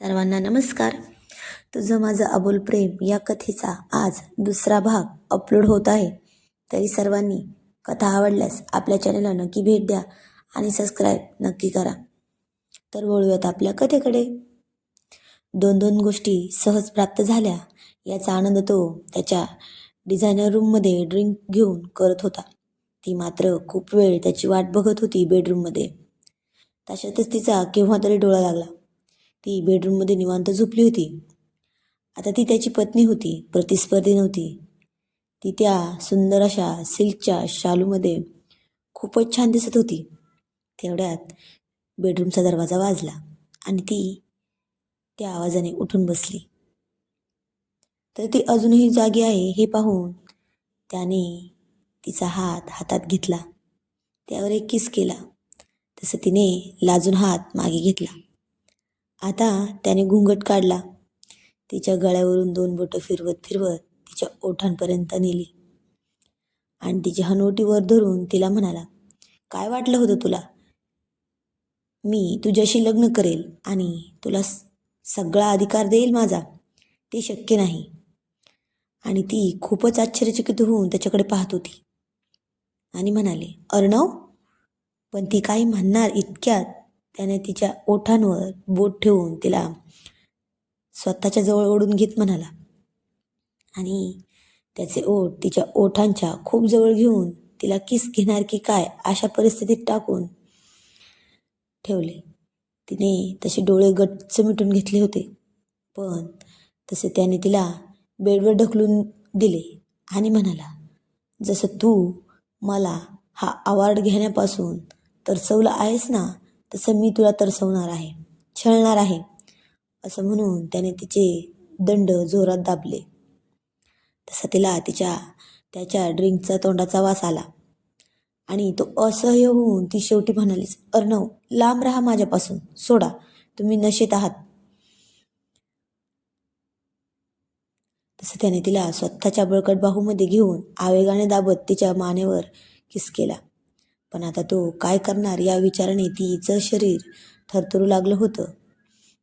सर्वांना नमस्कार. तुझं माझं अबोल प्रेम या कथेचा आज दुसरा भाग अपलोड होत आहे तरी सर्वांनी कथा आवडल्यास आपल्या चॅनलला नक्की भेट द्या आणि सबस्क्राईब नक्की करा. तर वळूयात आपल्या कथेकडे. दोन दोन गोष्टी सहज प्राप्त झाल्या याचा आनंद तो त्याच्या डिझायनर रूममध्ये ड्रिंक घेऊन करत होता. ती मात्र खूप वेळ त्याची वाट बघत होती बेडरूममध्ये तशातच तिचा केव्हा तरी डोळा लागला. ती बेडरूममध्ये निवांत झोपली होती. आता ती त्याची पत्नी होती प्रतिस्पर्धी नव्हती. ती त्या सुंदर अशा सिल्कच्या शालूमध्ये खूपच छान दिसत होती. तेवढ्यात बेडरूमचा दरवाजा वाजला आणि ती त्या आवाजाने उठून बसली. तर ती अजूनही जागी आहे हे पाहून त्याने तिचा हात हातात घेतला. त्यावर एक किस केला. तसं तिने लाजून हात मागे घेतला. आता त्याने घुंगट काढला. तिच्या गळ्यावरून दोन बोटं फिरवत फिरवत तिच्या ओठांपर्यंत नेली. आणि तिच्या हनवटी वर धरून तिला म्हणाला काय वाटलं होतं तुला? मी तुझ्याशी लग्न करेल आणि तुला स- सगळा अधिकार देईल माझा. ते शक्य नाही. आणि ती खूपच आश्चर्यचकित होऊन त्याच्याकडे पाहत होती. आणि म्हणाले अर्णव पण ती काही म्हणणार इतक्यात त्याने तिच्या ओठांवर बोट ठेवून तिला स्वतःच्या जवळ ओढून घेत म्हणाला. आणि त्याचे ओठ तिच्या ओठांच्या खूप जवळ घेऊन तिला किस घेणार की काय अशा परिस्थितीत टाकून ठेवले. तिने तसे डोळे गच्च मिटून घेतले होते पण तसे त्याने तिला बेडवर ढकलून दिले आणि म्हणाला जसं तू मला हा अवॉर्ड घेण्यापासून तर तरसवलं आहेस ना तसं मी तुला तरसवणार आहे छळणार आहे असं म्हणून त्याने तिचे दंड जोरात दाबले. तसा तिला तिच्या त्याच्या ड्रिंकचा तोंडाचा वास आला आणि तो असह्य होऊन ती शेवटी म्हणालीच अर्णव लांब राहा माझ्यापासून सोडा तुम्ही नशेत आहात. तसं त्याने तिला स्वतःच्या बळकट बाहूमध्ये घेऊन आवेगाने दाबत तिच्या मानेवर किस केला. पण आता तो काय करणार या विचाराने तिचं शरीर थरथरू लागलं होतं.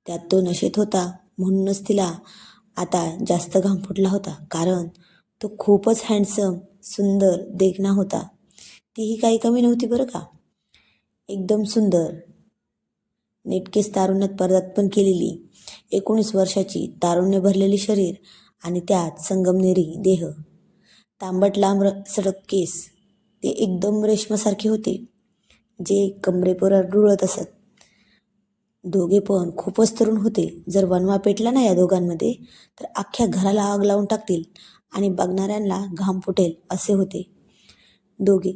त्यात तो नशेत होता म्हणूनच तिला आता जास्त घाम फुटला होता कारण तो खूपच हँडसम सुंदर देखणा होता. तीही काही कमी नव्हती बरं का? एकदम सुंदर. नेटकेच तारुण्यात पदार्पण केलेली एकोणीस वर्षाची तारुण्य भरलेली शरीर आणि त्यात संगमनेरी देह. तांबट लांब र- सडक केस ते एकदम रेशमासारखे होते जे कमरेपर रुळत असत. दोघे पण खूपच तरुण होते. जर वनवा पेटला ना या दोघांमध्ये तर अख्ख्या घराला आग लावून टाकतील आणि बघणाऱ्यांना घाम फुटेल असे होते. दोघे.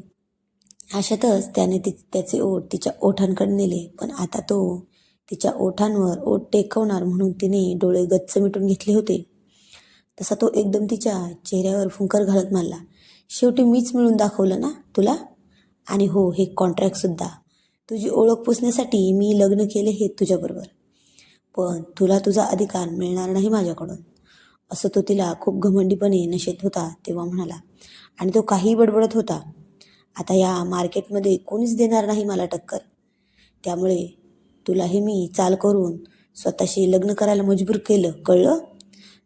अशातच त्याने ति त्याचे ओठ तिच्या ओठांकडे नेले पण आता तो तिच्या ओठांवर ओठ टेकवणार म्हणून तिने डोळे गच्च मिटून घेतले होते. तसा तो एकदम तिच्या चेहऱ्यावर फुंकर घालत मारला. शेवटी मीच मिळून दाखवलं ना तुला? आणि हो हे कॉन्ट्रॅक्टसुद्धा तुझी ओळख पुसण्यासाठी मी लग्न केले हे तुझ्याबरोबर. पण तुला तुझा अधिकार मिळणार नाही माझ्याकडून. असं तो तिला खूप घमंडीपणे नशेत होता तेव्हा म्हणाला. आणि तो काही बडबडत होता. आता या मार्केटमध्ये कोणीच देणार नाही मला टक्कर. त्यामुळे तुला हे मी चाल करून स्वतःशी लग्न करायला मजबूर केलं कळलं?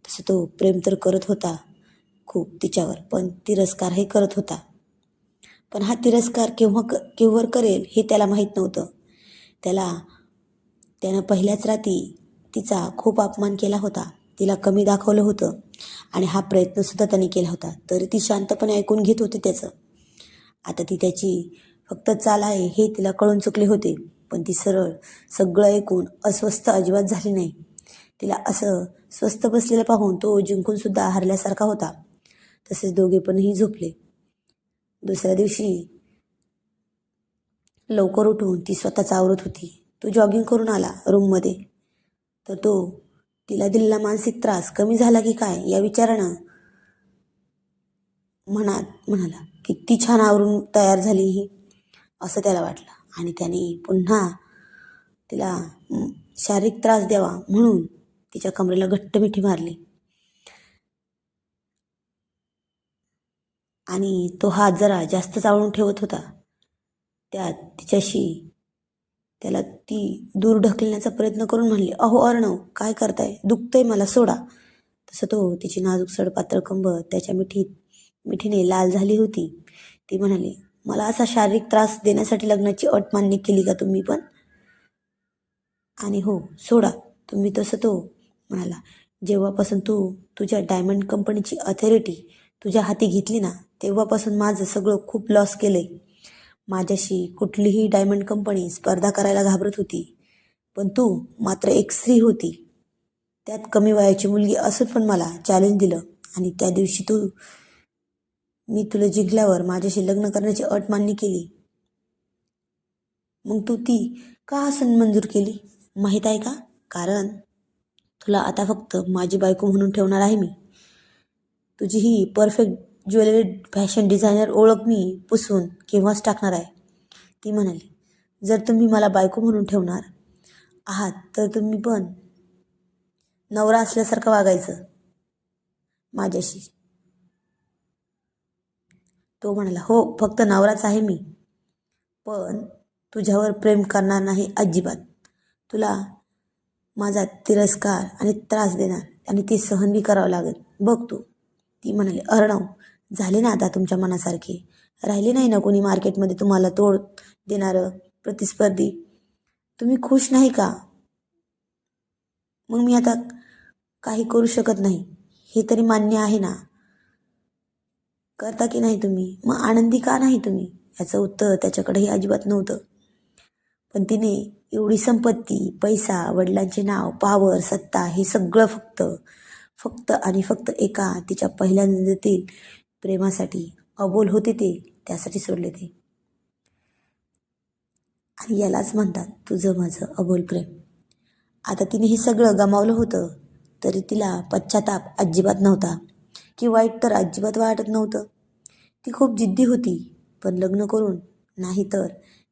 तसं तो प्रेम तर करत होता. खूप तिच्यावर. पण तिरस्कारही करत होता. पण हा तिरस्कार केव्हा क केव्हा करेल हे त्याला माहीत नव्हतं. त्याला त्यानं पहिल्याच राती तिचा खूप अपमान केला होता. तिला कमी दाखवलं होतं. आणि हा प्रयत्नसुद्धा त्याने केला होता. तरी ती शांतपणे ऐकून घेत होती त्याचं. आता ती त्याची फक्त चाल आहे हे तिला कळून चुकले होते. पण ती सरळ सगळं ऐकून अस्वस्थ अजिबात झाली नाही. तिला असं स्वस्थ बसलेलं पाहून तो जिंकूनसुद्धा हरल्यासारखा होता. तसेच दोघे पणही झोपले. दुसऱ्या दिवशी लवकर उठून ती स्वतःच आवरत होती. तो जॉगिंग करून आला रूममध्ये तर तो तिला दिलेला मानसिक त्रास कमी झाला की काय या विचारानं म्हणा म्हणाला किती छान आवरून तयार झाली ही असं त्याला वाटलं. आणि त्याने पुन्हा तिला शारीरिक त्रास द्यावा म्हणून तिच्या कमरेला घट्ट मिठी मारली. आणि तो हात जरा जास्त चावळून ठेवत होता. त्यात तिच्याशी त्याला ती दूर ढकलण्याचा प्रयत्न करून म्हणली अहो अर्णव काय करताय? दुखतंय मला सोडा. तसं तो तिची नाजूक सडपातळ कंब त्याच्या मिठीत मिठीने लाल झाली होती. ती म्हणाली मला असा शारीरिक त्रास देण्यासाठी लग्नाची अट मान्य केली का तुम्ही पण? आणि हो सोडा तुम्ही तसं तो म्हणाला. जेव्हापासून तू तुझ्या डायमंड कंपनीची अथॉरिटी तुझ्या हाती घेतली ना तेव्हापासून माझं सगळं खूप लॉस केलं आहे माझ्याशी कुठलीही डायमंड कंपनी स्पर्धा करायला घाबरत होती पण तू मात्र एक स्त्री होती. त्यात कमी वयाची मुलगी असून पण मला चॅलेंज दिलं आणि त्या दिवशी तू मी तुला जिंकल्यावर माझ्याशी लग्न करण्याची अट मान्य केली. मग तू ती का सण मंजूर केली? माहीत आहे का? कारण तुला आता फक्त माझी बायको म्हणून ठेवणार आहे मी. तुझी ही परफेक्ट ज्वेलरी फॅशन डिझायनर ओळख मी पुसून केव्हाच टाकणार आहे? ती म्हणाली जर तुम्ही मला बायको म्हणून ठेवणार आहात तर तुम्ही पण नवरा असल्यासारखं वागायचं. माझ्याशी. तो म्हणाला हो फक्त नवराच आहे मी पण तुझ्यावर प्रेम करणार नाही अजिबात. तुला माझा तिरस्कार आणि त्रास देणार आणि ते सहन बी करावं लागेल. बघ तू. ती म्हणाली अर्णव झाले ना आता तुमच्या मनासारखे. राहिले नाही ना कोणी मार्केटमध्ये तुम्हाला तोड देणारं प्रतिस्पर्धी? तुम्ही खुश नाही का? मग मी आता काही करू शकत नाही. हे तरी मान्य आहे ना? करता की नाही तुम्ही? मग आनंदी का नाही तुम्ही? याचं उत्तर त्याच्याकडेही अजिबात नव्हतं. पण तिने एवढी संपत्ती पैसा वडिलांचे नाव पावर सत्ता हे सगळं फक्त फक्त आणि फक्त एका तिच्या पहिल्या नजरेतील प्रेमासाठी अबोल होते ते त्यासाठी सोडले ते. आणि यालाच म्हणतात तुझं माझं अबोल प्रेम. आता तिने हे सगळं गमावलं होतं तरी तिला पश्चाताप अजिबात नव्हता की वाईट तर अजिबात वाटत नव्हतं. ती खूप जिद्दी होती पण लग्न करून नाही तर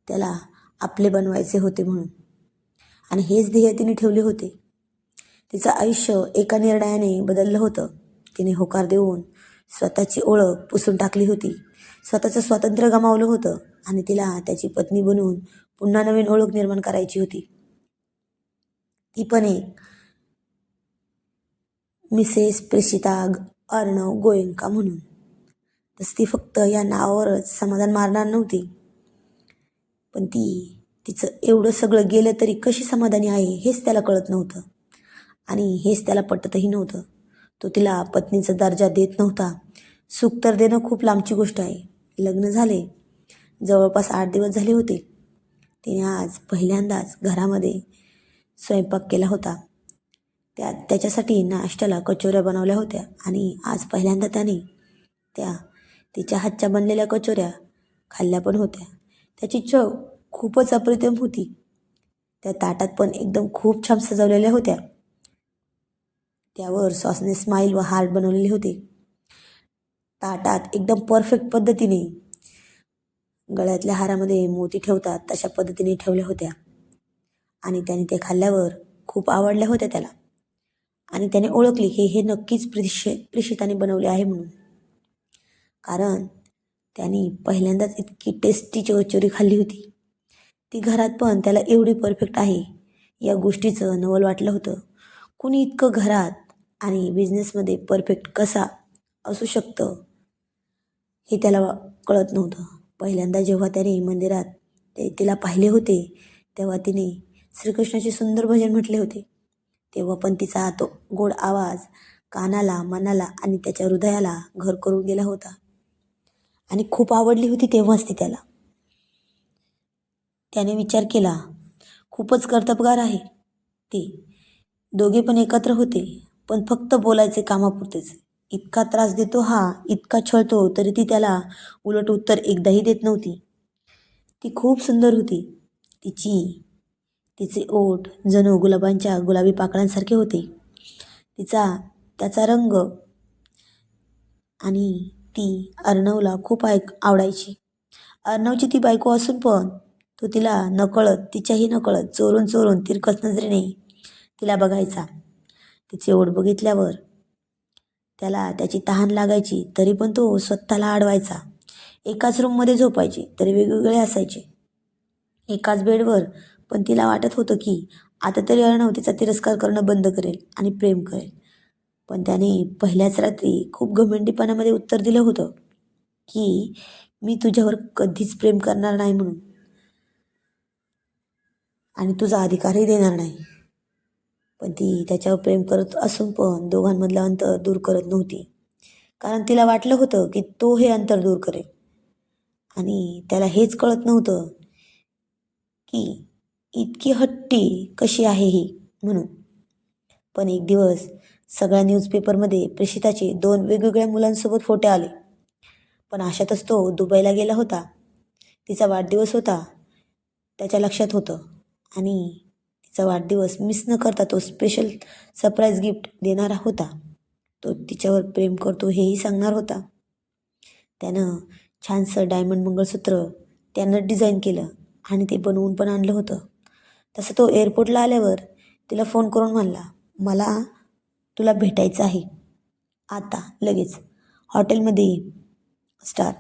त्याला आपले बनवायचे होते म्हणून. आणि हेच ध्येय तिने ठेवले होते तिचं आयुष्य एका निर्णयाने बदललं होतं. तिने होकार देऊन स्वतःची ओळख पुसून टाकली होती. स्वतःचं स्वातंत्र्य गमावलं होतं आणि तिला त्याची पत्नी बनवून पुन्हा नवीन ओळख निर्माण करायची होती. ती पण एक मिसेस प्रेषिता अर्णव गोयंका म्हणून. तसं ती फक्त या नावावरच समाधान मारणार नव्हती. पण ती तिचं एवढं सगळं गेलं तरी कशी समाधानी आहे हेच त्याला कळत नव्हतं. आणि हेच त्याला पटतही नव्हतं. तो तिला पत्नीचा दर्जा देत नव्हता. सुख तर देणं खूप लांबची गोष्ट आहे. लग्न झाले. जवळपास आठ दिवस झाले होते. तिने आज पहिल्यांदाच घरामध्ये स्वयंपाक केला होता. त्या त्याच्यासाठी नाश्त्याला कचोऱ्या बनवल्या होत्या आणि आज पहिल्यांदा त्याने त्या तिच्या हातच्या बनलेल्या कचोऱ्या खाल्ल्या पण होत्या. त्याची चव खूपच अप्रतिम होती. त्या ताटात पण एकदम खूप छान सजवलेल्या होत्या. त्यावर सॉसने स्माईल व हार्ट बनवलेले होते. ताटात एकदम परफेक्ट पद्धतीने गळ्यातल्या हारामध्ये मोती ठेवतात तशा पद्धतीने ठेवल्या होत्या. आणि त्याने ते खाल्ल्यावर खूप आवडल्या होत्या त्याला. आणि त्याने ओळखली की हे नक्कीच प्रिशे प्रेषिताने बनवले आहे म्हणून. कारण त्याने पहिल्यांदाच इतकी टेस्टी कचोरी खाल्ली होती. ती घरात पण त्याला एवढी परफेक्ट आहे. या गोष्टीचं नवल वाटलं होतं. कुणी इतकं घरात आणि बिझनेसमध्ये परफेक्ट कसा असू शकतं हे त्याला कळत नव्हतं. पहिल्यांदा जेव्हा त्याने मंदिरात ते तिला पाहिले होते तेव्हा तिने श्रीकृष्णाचे सुंदर भजन म्हटले होते. तेव्हा पण तिचा तो गोड आवाज कानाला मनाला आणि त्याच्या हृदयाला घर करून गेला होता. आणि खूप आवडली होती तेव्हाच ती त्याला. त्याने विचार केला खूपच कर्तबगार आहे. ते दोघे पण एकत्र होते. पण फक्त बोलायचे कामापुरतेच. इतका त्रास देतो हा इतका छळतो तरी ती त्याला उलट उत्तर एकदाही देत नव्हती. ती खूप सुंदर होती. तिची तिचे ओठ जणू गुलाबांच्या गुलाबी पाकळ्यांसारखे होते. तिचा त्याचा रंग आणि ती अर्णवला खूप ऐक आवडायची. अर्णवची ती बायको असून पण तो तिला नकळत तिच्याही नकळत चोरून चोरून तिरकस नजरेने तिला बघायचा. तिचे ओढ बघितल्यावर त्याला त्याची तहान लागायची तरी पण तो स्वतःला अडवायचा एकाच रूममध्ये झोपायचे तरी वेगवेगळे असायचे. एकाच बेडवर पण तिला वाटत होतं की आता तरी अर्णव तिचा तिरस्कार करणं बंद करेल आणि प्रेम करेल. पण त्याने पहिल्याच रात्री खूप घमेंडीपणामध्ये उत्तर दिलं होतं की मी तुझ्यावर कधीच प्रेम करणार नाही म्हणून. आणि तुझा अधिकारही देणार नाही. पण ती त्याच्यावर प्रेम करत असून पण दोघांमधलं अंतर दूर करत नव्हती. कारण तिला वाटलं होतं की तो हे अंतर दूर करेल. आणि त्याला हेच कळत नव्हतं की इतकी हट्टी कशी आहे ही म्हणून. पण एक दिवस सगळ्या न्यूजपेपरमध्ये प्रेषिताचे दोन वेगवेगळ्या मुलांसोबत फोटो आले. पण अशातच तो दुबईला गेला होता. तिचा वाढदिवस होता. त्याच्या लक्षात होतं. आणि तिचा वाढदिवस मिस न करता तो स्पेशल सरप्राईज गिफ्ट देणारा होता. तो तिच्यावर प्रेम करतो हेही सांगणार होता. त्यानं छानसं डायमंड मंगळसूत्र त्यानं डिझाईन केलं आणि ते बनवून पण आणलं होतं. तसं तो एअरपोर्टला आल्यावर तिला फोन करून म्हणला मला तुला भेटायचं आहे. आता लगेच. हॉटेलमध्ये स्टार